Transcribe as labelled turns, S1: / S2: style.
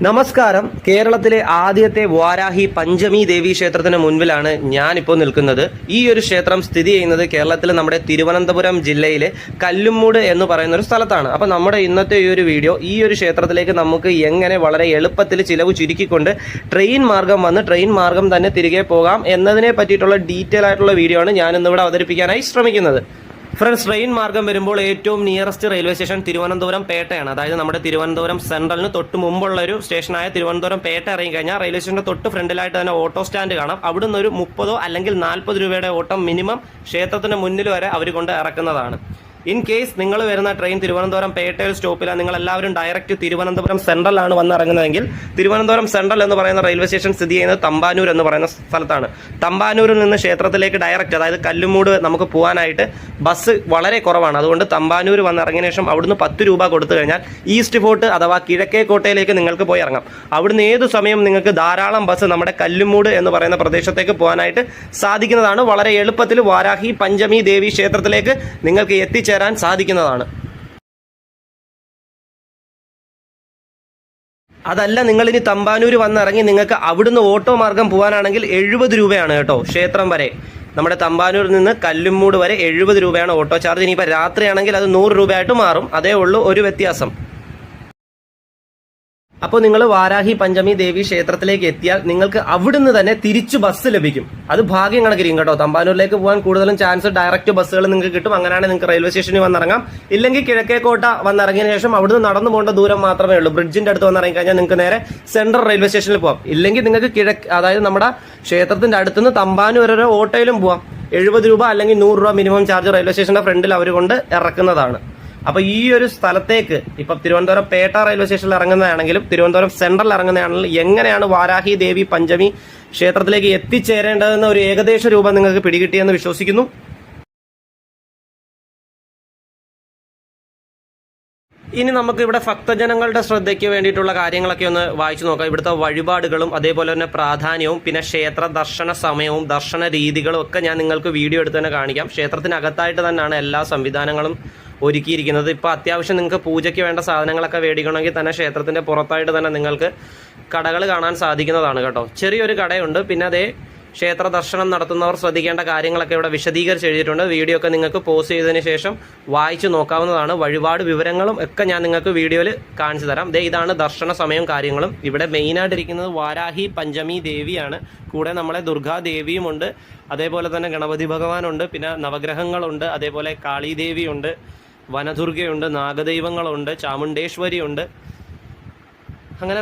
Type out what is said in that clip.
S1: നമസ്കാരം. കേരളത്തിലെ ആദ്യത്തെ വാരാഹി പഞ്ചമി ദേവി ക്ഷേത്രത്തിന് മുൻപിലാണ് ഞാനിപ്പോൾ നിൽക്കുന്നത്. ഈ ഒരു ക്ഷേത്രം സ്ഥിതി ചെയ്യുന്നത് കേരളത്തിലെ നമ്മുടെ തിരുവനന്തപുരം ജില്ലയിലെ കല്ലുമ്മൂട് എന്ന് പറയുന്ന ഒരു സ്ഥലത്താണ്. അപ്പോൾ നമ്മുടെ ഇന്നത്തെ ഈ ഒരു വീഡിയോ ഈ ഒരു ക്ഷേത്രത്തിലേക്ക് നമുക്ക് എങ്ങനെ വളരെ എളുപ്പത്തിൽ ചിലവ് ചുരുക്കിക്കൊണ്ട് ട്രെയിൻ മാർഗം വന്ന് ട്രെയിൻ മാർഗം തന്നെ തിരികെ പോകാം എന്നതിനെ പറ്റിയിട്ടുള്ള ഡീറ്റെയിൽ ആയിട്ടുള്ള വീഡിയോ ആണ് ഞാൻ ഇന്നിവിടെ അവതരിപ്പിക്കാനായി ശ്രമിക്കുന്നത്. ഫ്രണ്ട്സ് ട്രെയിൻ മാർഗം വരുമ്പോൾ ഏറ്റവും നിയറസ്റ്റ് റെയിൽവേ സ്റ്റേഷൻ തിരുവനന്തപുരം പേട്ടയാണ്. അതായത് നമ്മുടെ തിരുവനന്തപുരം സെൻട്രലിന് തൊട്ട് മുമ്പുള്ള ഒരു സ്റ്റേഷനായ തിരുവനന്തപുരം പേട്ട ഇറങ്ങി കഴിഞ്ഞാൽ റെയിൽവേ സ്റ്റേഷന്റെ തൊട്ട് ഫ്രണ്ടിലായിട്ട് തന്നെ ഓട്ടോ സ്റ്റാൻഡ് കാണാം. അവിടുന്ന് ഒരു മുപ്പതോ അല്ലെങ്കിൽ നാൽപ്പത് രൂപയുടെ ഓട്ടം മിനിമം ക്ഷേത്രത്തിന് മുന്നിൽ വരെ അവർ കൊണ്ട് ഇറക്കുന്നതാണ്. ഇൻ കേസ് നിങ്ങൾ വരുന്ന ട്രെയിൻ തിരുവനന്തപുരം പേട്ടയിൽ സ്റ്റോപ്പിലാണ് നിങ്ങൾ എല്ലാവരും ഡയറക്റ്റ് തിരുവനന്തപുരം സെൻട്രലാണ് വന്നിറങ്ങുന്നതെങ്കിൽ തിരുവനന്തപുരം സെൻട്രൽ എന്ന് പറയുന്ന റെയിൽവേ സ്റ്റേഷൻ സ്ഥിതി ചെയ്യുന്നത് തമ്പാനൂർ എന്ന് പറയുന്ന സ്ഥലത്താണ്. തമ്പാനൂരിൽ നിന്ന് ക്ഷേത്രത്തിലേക്ക് ഡയറക്റ്റ് അതായത് കല്ലുമൂട് നമുക്ക് പോകാനായിട്ട് ബസ് വളരെ കുറവാണ്. അതുകൊണ്ട് തമ്പാനൂർ വന്നിറങ്ങിയ ശേഷം അവിടുന്ന് പത്ത് രൂപ കൊടുത്തു കഴിഞ്ഞാൽ ഈസ്റ്റ് ഫോർട്ട് അഥവാ കിഴക്കേ കോട്ടയിലേക്ക് നിങ്ങൾക്ക് പോയി ഇറങ്ങാം. അവിടുന്ന് ഏത് സമയം നിങ്ങൾക്ക് ധാരാളം ബസ് നമ്മുടെ കല്ലുമൂട് എന്ന് പറയുന്ന പ്രദേശത്തേക്ക് പോകാനായിട്ട് സാധിക്കുന്നതാണ്. വളരെ എളുപ്പത്തിൽ വാരാഹി പഞ്ചമി ദേവി ക്ഷേത്രത്തിലേക്ക് നിങ്ങൾക്ക് എത്തിച്ചേരാൻ സാധിക്കുന്നതാണ്. അതല്ല നിങ്ങൾ ഇനി തമ്പാനൂർ വന്നിറങ്ങി നിങ്ങൾക്ക് അവിടുന്ന് ഓട്ടോ മാർഗം പോകാനാണെങ്കിൽ എഴുപത് രൂപയാണ് കേട്ടോ ക്ഷേത്രം വരെ. നമ്മുടെ തമ്പാനൂരിൽ നിന്ന് കല്ലുമ്മൂട് വരെ എഴുപത് രൂപയാണ് ഓട്ടോ ചാർജ്. ഇനിയിപ്പോൾ രാത്രിയാണെങ്കിൽ അത് നൂറ് രൂപയായിട്ട് മാറും. അതേ ഉള്ളൂ ഒരു വ്യത്യാസം. അപ്പോൾ നിങ്ങൾ വാരാഹി പഞ്ചമി ദേവി ക്ഷേത്രത്തിലേക്ക് എത്തിയാൽ നിങ്ങൾക്ക് അവിടുന്ന് തന്നെ തിരിച്ചു ബസ് ലഭിക്കും. അത് ഭാഗ്യം കണക്കിരിക്കും കേട്ടോ. തമ്പാനൂരിലേക്ക് പോകാൻ കൂടുതലും ചാൻസ് ഡയറക്റ്റ് ബസ്സുകൾ നിങ്ങൾക്ക് കിട്ടും. അങ്ങനെയാണ് നിങ്ങൾക്ക് റെയിൽവേ സ്റ്റേഷനിൽ വന്നിറങ്ങാം. ഇല്ലെങ്കിൽ കിഴക്കേക്കോട്ട വന്നിറങ്ങിയ ശേഷം അവിടുന്ന് നടന്നു പോകേണ്ട ദൂരം മാത്രമേ ഉള്ളൂ. ബ്രിഡ്ജിന്റെ അടുത്ത് വന്നിറങ്ങി കഴിഞ്ഞാൽ നിങ്ങൾക്ക് നേരെ സെൻട്രൽ റെയിൽവേ സ്റ്റേഷനിൽ പോകാം ഇല്ലെങ്കിൽ നിങ്ങൾക്ക് കിഴക്ക് അതായത് നമ്മുടെ ക്ഷേത്രത്തിന്റെ അടുത്തുനിന്ന് തമ്പാനൂർ വരെ ഓട്ടോയിലും പോവാം. എഴുപത് രൂപ അല്ലെങ്കിൽ നൂറ് രൂപ മിനിമം ചാർജ് റെയിൽവേ സ്റ്റേഷന്റെ ഫ്രണ്ടിൽ അവർ കൊണ്ട് ഇറക്കുന്നതാണ്. അപ്പൊ ഈ ഒരു സ്ഥലത്തേക്ക് ഇപ്പൊ തിരുവനന്തപുരം പേട്ട റെയിൽവേ സ്റ്റേഷനിൽ ഇറങ്ങുന്നതാണെങ്കിലും തിരുവനന്തപുരം സെൻട്രലിൽ ഇറങ്ങുന്നതാണെങ്കിലും എങ്ങനെയാണ് വാരാഹി ദേവി പഞ്ചമി ക്ഷേത്രത്തിലേക്ക് എത്തിച്ചേരേണ്ടതെന്ന ഒരു ഏകദേശ രൂപം നിങ്ങൾക്ക് പിടികിട്ടിയെന്ന് വിശ്വസിക്കുന്നു. ഇനി നമുക്ക് ഇവിടെ ഭക്തജനങ്ങളുടെ ശ്രദ്ധയ്ക്ക് വേണ്ടിയിട്ടുള്ള കാര്യങ്ങളൊക്കെ ഒന്ന് വായിച്ചു നോക്കാം. ഇവിടുത്തെ വഴിപാടുകളും അതേപോലെ തന്നെ പ്രാധാന്യവും പിന്നെ ക്ഷേത്ര ദർശന സമയവും ദർശന രീതികളും ഒക്കെ ഞാൻ നിങ്ങൾക്ക് വീഡിയോ എടുത്ത് തന്നെ കാണിക്കാം. ക്ഷേത്രത്തിനകത്തായിട്ട് തന്നെയാണ് എല്ലാ സംവിധാനങ്ങളും ഒരുക്കിയിരിക്കുന്നത്. ഇപ്പോൾ അത്യാവശ്യം നിങ്ങൾക്ക് പൂജയ്ക്ക് വേണ്ട സാധനങ്ങളൊക്കെ മേടിക്കണമെങ്കിൽ തന്നെ ക്ഷേത്രത്തിന്റെ പുറത്തായിട്ട് തന്നെ നിങ്ങൾക്ക് കടകൾ കാണാൻ സാധിക്കുന്നതാണ് കേട്ടോ. ചെറിയൊരു കടയുണ്ട്. പിന്നെ അതേ ക്ഷേത്ര ദർശനം നടത്തുന്നവർ ശ്രദ്ധിക്കേണ്ട കാര്യങ്ങളൊക്കെ ഇവിടെ വിശദീകരിച്ച് എഴുതിയിട്ടുണ്ട്. വീഡിയോ ഒക്കെ നിങ്ങൾക്ക് പോസ്റ്റ് ചെയ്തതിന് ശേഷം വായിച്ചു നോക്കാവുന്നതാണ്. വഴിപാട് വിവരങ്ങളും ഒക്കെ ഞാൻ നിങ്ങൾക്ക് വീഡിയോയിൽ കാണിച്ചു തരാം. ദേ ഇതാണ് ദർശന സമയം കാര്യങ്ങളും. ഇവിടെ മെയിനായിട്ട് ഇരിക്കുന്നത് വാരാഹി പഞ്ചമി ദേവിയാണ്. കൂടെ നമ്മളെ ദുർഗാദേവിയുമുണ്ട് അതേപോലെ തന്നെ ഗണപതി ഭഗവാനുണ്ട് പിന്നെ നവഗ്രഹങ്ങളുണ്ട്. അതേപോലെ കാളീദേവിയുണ്ട് വനദുർഗയുണ്ട് നാഗദൈവങ്ങളുണ്ട് ചാമുണ്ടേശ്വരിയുണ്ട്.